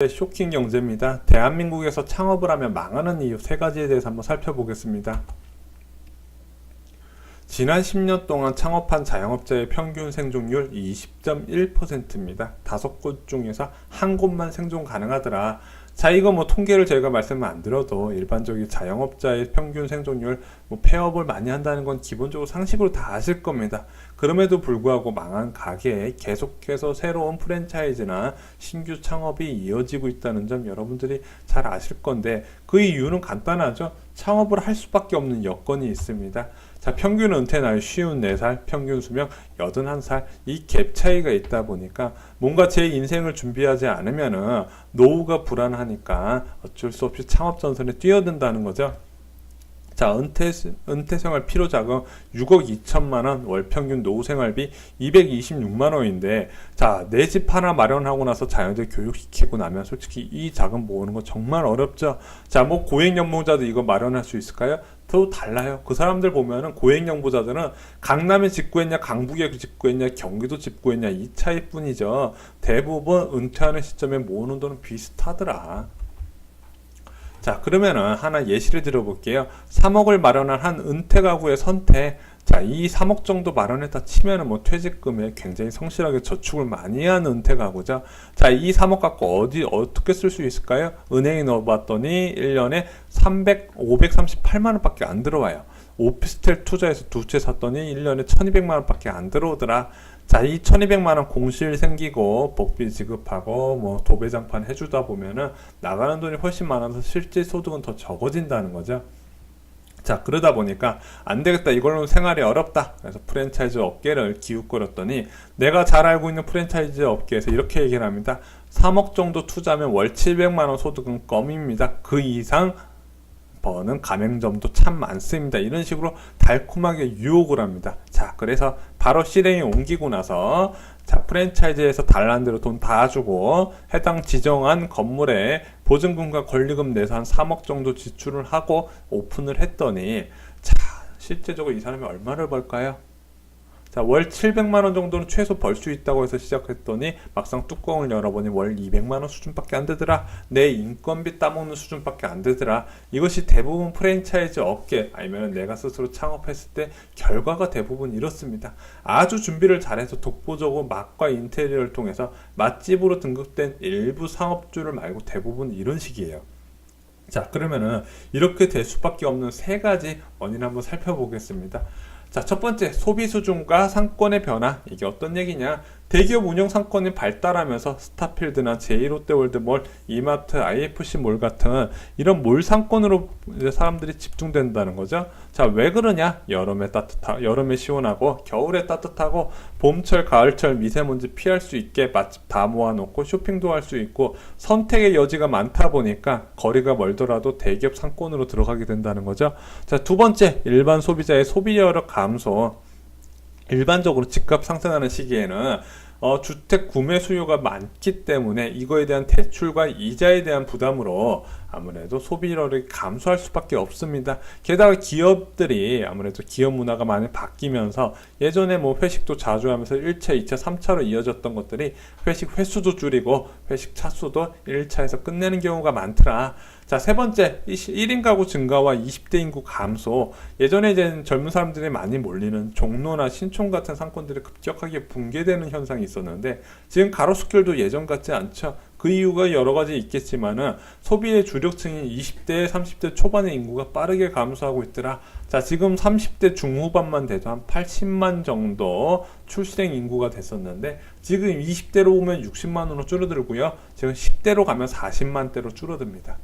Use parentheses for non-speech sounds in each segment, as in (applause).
네, 쇼킹 경제입니다. 대한민국에서 창업을 하면 망하는 이유 세 가지에 대해서 한번 살펴보겠습니다. 지난 10년 동안 창업한 자영업자의 평균 생존율 20.1%입니다. 다섯 곳 중에서 한 곳만 생존 가능하더라. 자, 이거 뭐 통계를 저희가 말씀을 안 드려도 일반적인 자영업자의 평균 생존율, 뭐 폐업을 많이 한다는 건 기본적으로 상식으로 다 아실 겁니다. 그럼에도 불구하고 망한 가게에 계속해서 새로운 프랜차이즈나 신규 창업이 이어지고 있다는 점 여러분들이 잘 아실 건데 그 이유는 간단하죠. 창업을 할 수밖에 없는 여건이 있습니다. 자, 평균 은퇴 나이 54살, 평균 수명 81살, 이 갭 차이가 있다 보니까 뭔가 제 인생을 준비하지 않으면은 노후가 불안하니까 어쩔 수 없이 창업 전선에 뛰어든다는 거죠. 자, 은퇴, 은퇴 생활 필요 자금 6억 2천만 원, 월 평균 노후 생활비 226만 원인데, 자, 내 집 하나 마련하고 나서 자녀들 교육시키고 나면 솔직히 이 자금 모으는 거 정말 어렵죠. 자, 뭐 고액연봉자도 이거 마련할 수 있을까요? 또 달라요. 그 사람들 보면은 고액연봉자들은 강남에 직구했냐, 강북에 직구했냐, 경기도 직구했냐 이 차이뿐이죠. 대부분 은퇴하는 시점에 모으는 돈은 비슷하더라. 자, 그러면은 하나 예시를 들어볼게요. 3억을 마련한 한 은퇴 가구의 선택. 자, 이 3억 정도 마련했다 치면은 뭐 퇴직금에 굉장히 성실하게 저축을 많이 한 은퇴 가구죠. 자, 이 3억 갖고 어디, 어떻게 쓸 수 있을까요? 은행에 넣어 봤더니 1년에 300, 538만 원밖에 안 들어와요. 오피스텔 투자해서 두 채 샀더니 1년에 1200만 원밖에 안 들어오더라. 자, 이 1200만 원 공실 생기고 복비 지급하고 뭐 도배장판 해 주다 보면은 나가는 돈이 훨씬 많아서 실제 소득은 더 적어진다는 거죠. 자, 그러다 보니까 안 되겠다. 이걸로 생활이 어렵다. 그래서 프랜차이즈 업계를 기웃거렸더니 내가 잘 알고 있는 프랜차이즈 업계에서 이렇게 얘기를 합니다. 3억 정도 투자하면 월 700만 원 소득은 껌입니다. 그 이상 버는 가맹점도 참 많습니다. 이런 식으로 달콤하게 유혹을 합니다. 자, 그래서 바로 실행에 옮기고 나서 자, 프랜차이즈에서 대로 돈 다 주고 해당 지정한 건물에 보증금과 권리금 내서 한 3억 정도 지출을 하고 오픈을 했더니 자, 실제적으로 이 사람이 얼마를 벌까요? 자, 월 700만 원 정도는 최소 벌 수 있다고 해서 시작했더니 막상 뚜껑을 열어보니 월 200만 원 수준밖에 안 되더라. 내 인건비 따먹는 수준밖에 안 되더라. 이것이 대부분 프랜차이즈 업계 아니면 내가 스스로 창업했을 때 결과가 대부분 이렇습니다. 아주 준비를 잘해서 독보적으로 맛과 인테리어를 통해서 맛집으로 등극된 일부 상업주를 말고 대부분 이런 식이에요. 자, 그러면은 이렇게 될 수밖에 없는 세 가지 원인 한번 살펴보겠습니다. 자, 첫 번째, 소비 수준과 상권의 변화. 이게 어떤 얘기냐? 대기업 운영 상권이 발달하면서 스타필드나 제2롯데월드몰, 이마트, IFC몰 같은 이런 몰 상권으로 사람들이 집중된다는 거죠. 자, 왜 그러냐? 여름에 따뜻하, 여름에 시원하고 겨울에 따뜻하고 봄철, 가을철 미세먼지 피할 수 있게 맛집 다 모아놓고 쇼핑도 할 수 있고 선택의 여지가 많다 보니까 거리가 멀더라도 대기업 상권으로 들어가게 된다는 거죠. 자, 두 번째, 일반 소비자의 소비 여력 감소. 일반적으로 집값 상승하는 시기에는 어, 주택 구매 수요가 많기 때문에 이거에 대한 대출과 이자에 대한 부담으로 아무래도 소비력이 감소할 수밖에 없습니다. 게다가 기업들이 아무래도 기업 문화가 많이 바뀌면서 예전에 뭐 회식도 자주 하면서 1차, 2차, 3차로 이어졌던 것들이 회식 횟수도 줄이고 회식 차수도 1차에서 끝내는 경우가 많더라. 자, 세 번째, 1인 가구 증가와 20대 인구 감소. 예전에 이제 젊은 사람들이 많이 몰리는 종로나 신촌 같은 상권들이 급격하게 붕괴되는 현상이 있었는데 지금 가로수길도 예전 같지 않죠. 그 이유가 여러 가지 있겠지만은 소비의 주력층인 20대, 30대 초반의 인구가 빠르게 감소하고 있더라. 자, 지금 30대 중후반만 돼도 한 80만 정도 출생 인구가 됐었는데 지금 20대로 오면 60만으로 줄어들고요. 지금 10대로 가면 40만대로 줄어듭니다.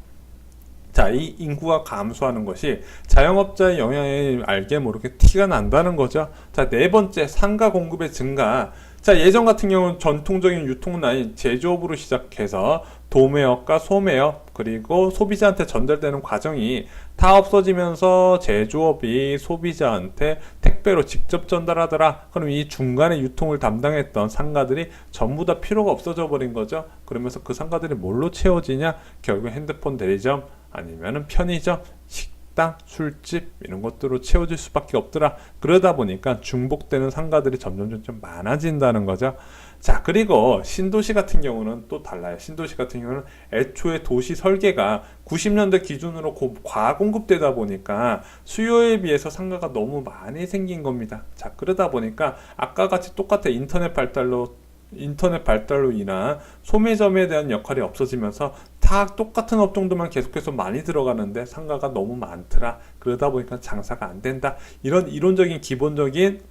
자, 이 인구가 감소하는 것이 자영업자의 영향에 알게 모르게 티가 난다는 거죠. 자, 네 번째, 상가 공급의 증가. 자, 예전 같은 경우는 전통적인 유통 라인 제조업으로 시작해서 도매업과 소매업 그리고 소비자한테 전달되는 과정이 다 없어지면서 제조업이 소비자한테 택배로 직접 전달하더라. 그럼 이 중간에 유통을 담당했던 상가들이 전부 다 필요가 없어져 버린 거죠. 그러면서 그 상가들이 뭘로 채워지냐? 결국 핸드폰 대리점 아니면은 편의점, 식 당, 술집 이런 것들로 채워질 수밖에 없더라. 그러다 보니까 중복되는 상가들이 점점 점점 많아진다는 거죠. 자, 그리고 신도시 같은 경우는 또 달라요. 신도시 같은 경우는 애초에 도시 설계가 90년대 기준으로 고- 과공급되다 보니까 수요에 비해서 상가가 너무 많이 생긴 겁니다. 자, 그러다 보니까 아까 같이 똑같아 인터넷 발달로 인터넷 발달로 인한 소매점에 대한 역할이 없어지면서 다 똑같은 업종들만 계속해서 많이 들어가는데 상가가 너무 많더라. 그러다 보니까 장사가 안 된다. 이런 이론적인 기본적인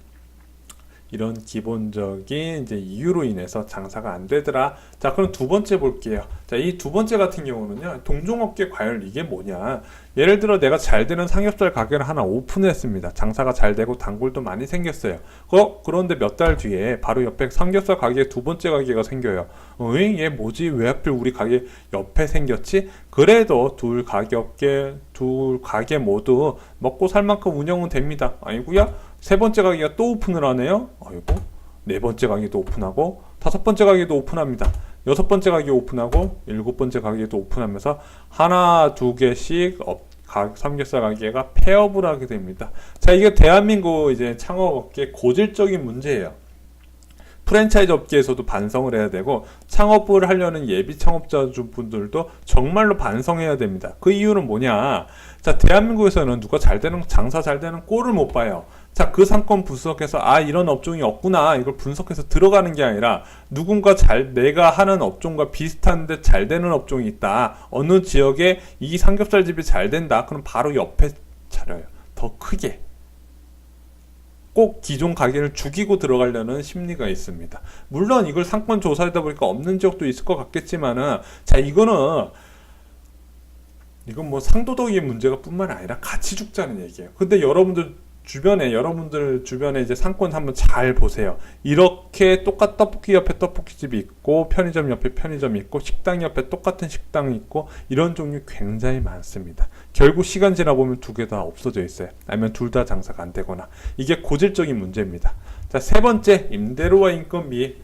이런 기본적인 이제 이유로 인해서 장사가 안 되더라. 자, 그럼 두 번째 볼게요. 자, 이 두 번째 같은 경우는요, 동종업계 과열 이게 뭐냐? 예를 들어 내가 잘 되는 삼겹살 가게를 하나 오픈했습니다. 장사가 잘 되고 단골도 많이 생겼어요. 어, 그런데 몇 달 뒤에 바로 옆에 삼겹살 가게 두 번째 가게가 생겨요. 어이, 얘 뭐지? 왜 하필 우리 가게 옆에 생겼지? 그래도 둘 가게 업계, 둘 가게 모두 먹고 살 만큼 운영은 됩니다. 아니고요. 세 번째 가게가 또 오픈을 하네요. 아이고. 네 번째 가게도 오픈하고 다섯 번째 가게도 오픈합니다. 여섯 번째 가게 오픈하고 일곱 번째 가게도 오픈하면서 하나 두 개씩 업, 가, 삼겹살 가게가 폐업을 하게 됩니다. 자 이게 대한민국 이제 창업업계 고질적인 문제예요. 프랜차이즈 업계에서도 반성을 해야 되고 창업을 하려는 예비 창업자 분들도 정말로 반성해야 됩니다. 그 이유는 뭐냐? 자 대한민국에서는 누가 잘 되는 장사 잘 되는 꼴을 못 봐요. 자, 그 상권 분석해서 아 이런 업종이 없구나 이걸 분석해서 들어가는 게 아니라 누군가 잘 내가 하는 업종과 비슷한데 잘 되는 업종이 있다. 어느 지역에 이 삼겹살 집이 잘 된다. 그럼 바로 옆에 차려요. 더 크게. 꼭 기존 가게를 죽이고 들어가려는 심리가 있습니다. 물론 이걸 상권 조사하다 보니까 없는 지역도 있을 것 같겠지만은 자 이거는 이건 뭐 상도덕의 문제가 뿐만 아니라 같이 죽자는 얘기예요. 근데 여러분들 주변에 여러분들 주변에 이제 상권 한번 잘 보세요. 이렇게 똑같 떡볶이 옆에 떡볶이집이 있고 편의점 옆에 편의점이 있고 식당 옆에 똑같은 식당이 있고 이런 종류 굉장히 많습니다. 결국 시간 지나 보면 두 개 다 없어져 있어요. 아니면 둘 다 장사가 안 되거나 이게 고질적인 문제입니다. 자, 세 번째 임대료와 인건비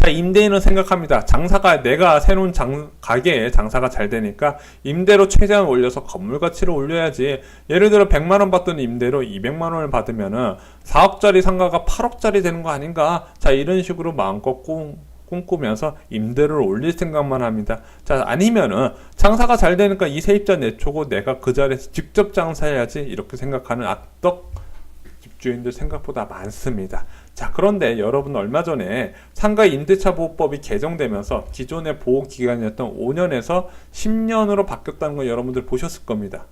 자, 임대인은 생각합니다. 장사가 내가 새로운 장, 가게에 장사가 잘 되니까 임대료 최대한 올려서 건물 가치를 올려야지. 예를 들어 100만 원 받던 임대료 200만 원을 받으면은 4억짜리 상가가 8억짜리 되는 거 아닌가? 자, 이런 식으로 마음껏 꿈, 꿈꾸면서 임대료를 올릴 생각만 합니다. 자, 아니면은 장사가 잘 되니까 이 세입자 내초고 내가 그 자리에서 직접 장사해야지 이렇게 생각하는 악덕 집 주인들 생각보다 많습니다. 자, 그런데 여러분 얼마 전에 상가 임대차 보호법이 개정되면서 기존의 보호 기간이었던 5년에서 10년으로 바뀌었다는 거 여러분들 보셨을 겁니다.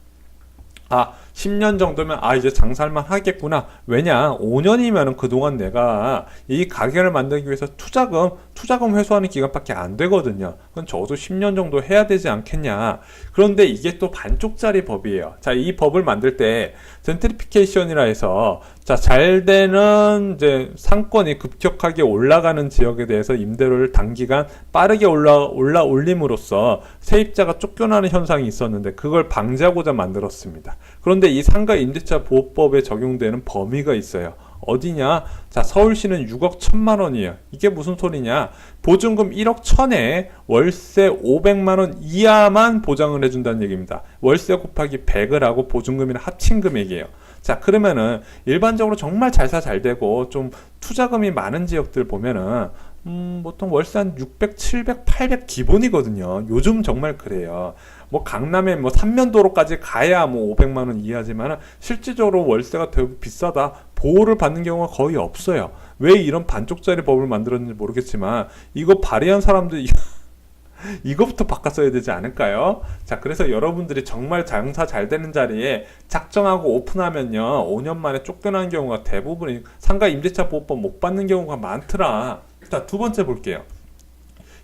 아, 10년 정도면 아 이제 장살만 하겠구나. 왜냐? 5년이면은 그동안 내가 이 가게를 만들기 위해서 투자금, 투자금 회수하는 기간밖에 안 되거든요. 그건 적어도 10년 정도 해야 되지 않겠냐. 그런데 이게 또 반쪽짜리 법이에요. 자, 이 법을 만들 때 젠트리피케이션이라 해서 자, 잘 되는 이제 상권이 급격하게 올라가는 지역에 대해서 임대료를 단기간 빠르게 올라 올라 올림으로써 세입자가 쫓겨나는 현상이 있었는데 그걸 방지하고자 만들었습니다. 그런데 이 상가 임대차 보호법에 적용되는 범위가 있어요. 어디냐? 자, 서울시는 6억 1천만 원이에요. 이게 무슨 소리냐? 보증금 1억 1천에 월세 500만 원 이하만 보장을 해준다는 얘기입니다. 월세 곱하기 100을 하고 보증금이랑 합친 금액이에요. 자, 그러면은 일반적으로 정말 잘사 잘 되고 좀 투자금이 많은 지역들 보면은 음, 보통 월세 한 600, 700, 800 기본이거든요. 요즘 정말 그래요. 뭐 강남에 뭐 삼면도로까지 가야 뭐 500만 원 이하지만 실질적으로 월세가 되게 비싸다. 보호를 받는 경우가 거의 없어요. 왜 이런 반쪽짜리 법을 만들었는지 모르겠지만 이거 발의한 사람들 (laughs) 이거부터 바꿨어야 되지 않을까요? 자, 그래서 여러분들이 정말 장사 잘 되는 자리에 작정하고 오픈하면요, 5년 만에 쫓겨나는 경우가 대부분이 상가 임대차 보호법 못 받는 경우가 많더라. 자, 두 번째 볼게요.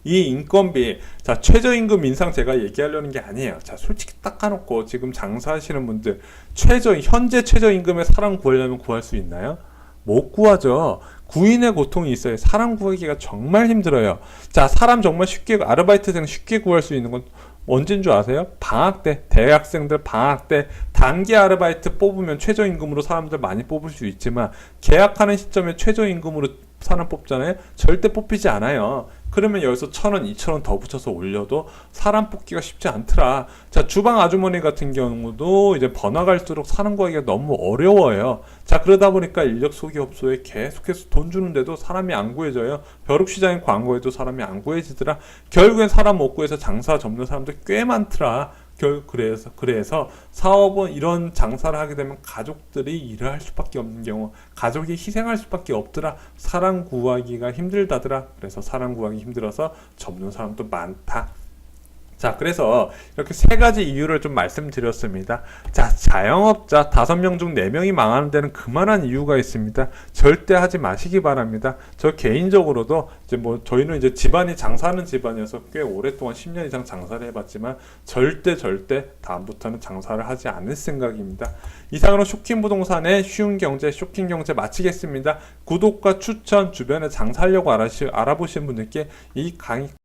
이 인건비, 자, 최저임금 인상 제가 얘기하려는 게 아니에요. 자, 솔직히 딱 까놓고 지금 장사하시는 분들, 최저, 현재 최저임금에 사람 구하려면 구할 수 있나요? 못 구하죠. 구인의 고통이 있어요. 사람 구하기가 정말 힘들어요. 자, 사람 정말 쉽게, 아르바이트생 쉽게 구할 수 있는 건 언제인 줄 아세요? 방학 때, 대학생들 방학 때, 단기 아르바이트 뽑으면 최저임금으로 사람들 많이 뽑을 수 있지만, 계약하는 시점에 최저임금으로 사람 뽑잖아요? 절대 뽑히지 않아요. 그러면 여기서 천 원, 이천 원 더 붙여서 올려도 사람 뽑기가 쉽지 않더라. 자, 주방 아주머니 같은 경우도 이제 번화갈수록 사람 구하기가 너무 어려워요. 자, 그러다 보니까 인력 소기업소에 계속해서 돈 주는데도 사람이 안 구해져요. 벼룩시장에 광고해도 사람이 안 구해지더라. 결국엔 사람 못 구해서 장사 접는 사람들 꽤 많더라. 결 그래서 그래서 사업은 이런 장사를 하게 되면 가족들이 일을 할 수밖에 없는 경우 가족이 희생할 수밖에 없더라. 사람 구하기가 힘들다더라. 그래서 사람 구하기 힘들어서 접는 사람도 많다 자 그래서 이렇게 세 가지 이유를 좀 말씀드렸습니다 자 자영업자 다섯 명 중 네 명이 망하는 데는 그만한 이유가 있습니다 절대 하지 마시기 바랍니다 저 개인적으로도 이제 뭐 저희는 이제 집안이 장사하는 집안이어서 꽤 오랫동안 10년 이상 장사를 해봤지만 절대 절대 다음부터는 장사를 하지 않을 생각입니다. 이상으로 쇼킹 부동산의 쉬운 경제 쇼킹 경제 마치겠습니다. 구독과 추천 주변에 장사하려고 알아보신 분들께 이 강의